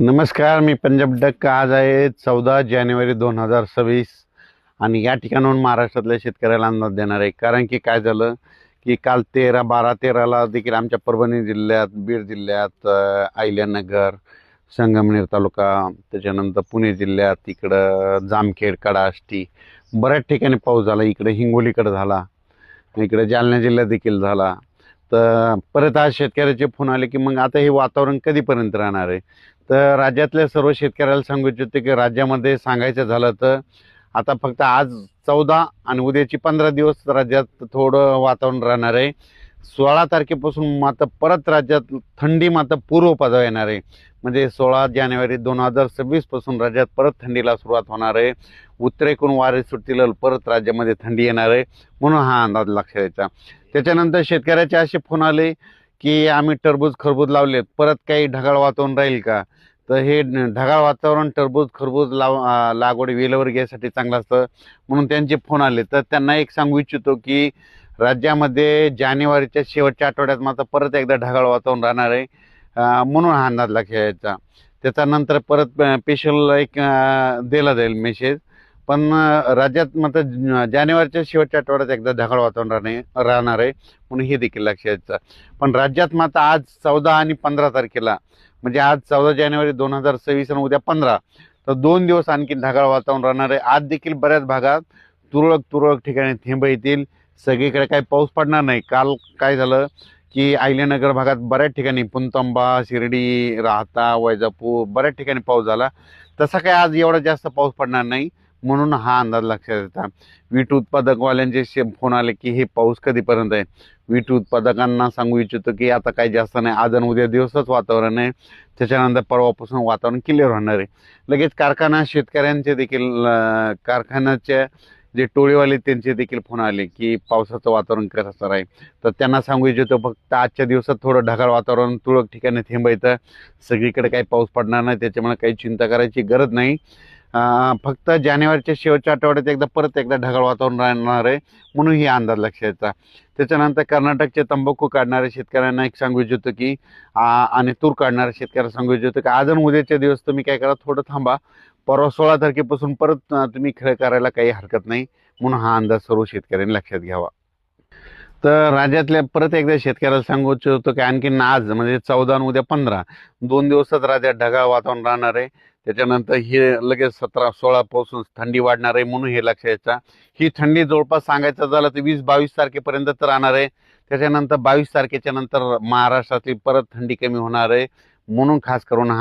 नमस्कार मी पंजाब डक्क. आज आहे चौदा जानेवारी दोन हजार सव्वीस आणि या ठिकाणाहून महाराष्ट्रातल्या शेतकऱ्याला अंदाज देणार आहे. कारण की काय झालं की काल तेरा बारा तेराला देखील आमच्या परभणी जिल्ह्यात बीड जिल्ह्यात आयल्यानगर अहिल्यानगर संगमनेर तालुका त्याच्यानंतर पुणे जिल्ह्यात इकडं जामखेड कडाष्टी बऱ्याच ठिकाणी पाऊस झाला. इकडे हिंगोलीकडे झाला. इकडे जालना जिल्ह्यात देखील झाला. तर परत आज शेतकऱ्याचे फोन आले की मग आता हे वातावरण कधीपर्यंत राहणार आहे? तर राज्यातल्या सर्व शेतकऱ्याला सांगू इच्छितो की राज्यामध्ये सांगायचं झालं तर आता फक्त आज चौदा आणि उद्याची पंधरा दिवस राज्यात थोडं वातावरण राहणार आहे. सोळा तारखेपासून मात्र परत राज्यात थंडी मात्र पूर्वपदावर येणार आहे. म्हणजे सोळा जानेवारी दोन हजार सव्वीसपासून राज्यात परत थंडीला सुरुवात होणार आहे. उत्तरेकडून वारे सुटतील परत राज्यामध्ये थंडी येणार आहे. म्हणून हा अंदाज लक्षात यायचा त्याच्यानंतर शेतकऱ्याचे असे फोन आले की आम्ही टरबूज खरबूज लावले परत काही ढगाळ वातावरण राहील का? तर हे ढगाळ वातावरण टरबूज खरबूज लाव लागवड वेलेवर घ्यायसाठी चांगलं असतं. म्हणून त्यांचे फोन आले. तर त्यांना एक सांगू इच्छितो की राज्यामध्ये जानेवारीच्या शेवटच्या आठवड्यात मात्र परत एकदा ढगाळ वातावरण राहणार आहे. म्हणून हा अंदाज लक्षात यायचा त्याच्यानंतर परत स्पेशल एक दिला जाईल मेसेज पण राज्यात मात्र जानेवारीच्या शेवटच्या आठवड्यात एकदा ढगाळ वातावरण राहणे राहणार आहे. म्हणून हे देखील लक्षात यायचं पण राज्यात मात्र आज चौदा आणि पंधरा तारखेला म्हणजे आज चौदा जानेवारी दोन हजार सव्वीस आणि उद्या पंधरा तर दोन दिवस आणखी ढगाळ वातावरण राहणार आहे. आज देखील बऱ्याच भागात तुरळक तुरळक ठिकाणी थेंब येतील. सगळीकडे काही पाऊस पडणार नाही. काल काय झालं की अहिल्यानगर भागात बऱ्याच ठिकाणी पुनतंबा शिर्डी राहता वैजापूर बऱ्याच ठिकाणी पाऊस झाला. तसा काय आज एवढा जास्त पाऊस पडणार नाही म्हणून हा अंदाज लक्षात येतात वीट उत्पादकवाल्यांचे शे फोन आले की हे पाऊस कधीपर्यंत आहे? वीट उत्पादकांना सांगू इच्छितो की आता काही जास्त नाही. आज आणि उद्या दिवसच वातावरण आहे. त्याच्यानंतर परवापासून वातावरण क्लिअर होणार आहे. लगेच कारखाना शेतकऱ्यांचे देखील कारखान्याच्या जे टोळीवाले त्यांचे देखील फोन आले की पावसाचं वातावरण कसं आहे? तर त्यांना सांगू इच्छितो फक्त आजच्या दिवसात थोडं ढगाळ वातावरण तुरळक ठिकाणी थांबायचं सगळीकडे काही पाऊस पडणार नाही त्याच्यामुळे काही चिंता करायची गरज नाही. फक्त जानेवारीच्या शेवटच्या आठवड्यात एकदा परत एकदा ढगाळ वातावरण राहणार आहे म्हणून ही अंदाज लक्षात त्याच्यानंतर कर्नाटकचे तंबाखू काढणाऱ्या शेतकऱ्यांना एक सांगू इच्छितो की आणि तूर काढणाऱ्या शेतकऱ्यांना सांगू इच्छितो की आज आणि उद्याच्या दिवस तुम्ही काय करा थोडं थांबा. परवा सोळा तारखेपासून परत तुम्ही खेळ करायला काही हरकत नाही. म्हणून हा अंदाज सर्व शेतकऱ्यांनी लक्षात घ्यावा. तर राज्यातल्या परत एकदा शेतकऱ्याला सांगू इच्छितो की आणखीन आज म्हणजे चौदा आणि उद्या पंधरा दोन दिवसात राज्यात ढगाळ वातावरण राहणार आहे. त्याच्यानंतर हे लगेच सतरा सोळापासून थंडी वाढणार आहे म्हणून हे लक्षात यायचा ही थंडी जवळपास सांगायचं झालं तर वीस बावीस तारखेपर्यंत तर राहणार आहे. त्याच्यानंतर बावीस तारखेच्या नंतर महाराष्ट्रातली परत थंडी कमी होणार आहे. म्हणून खास करून हा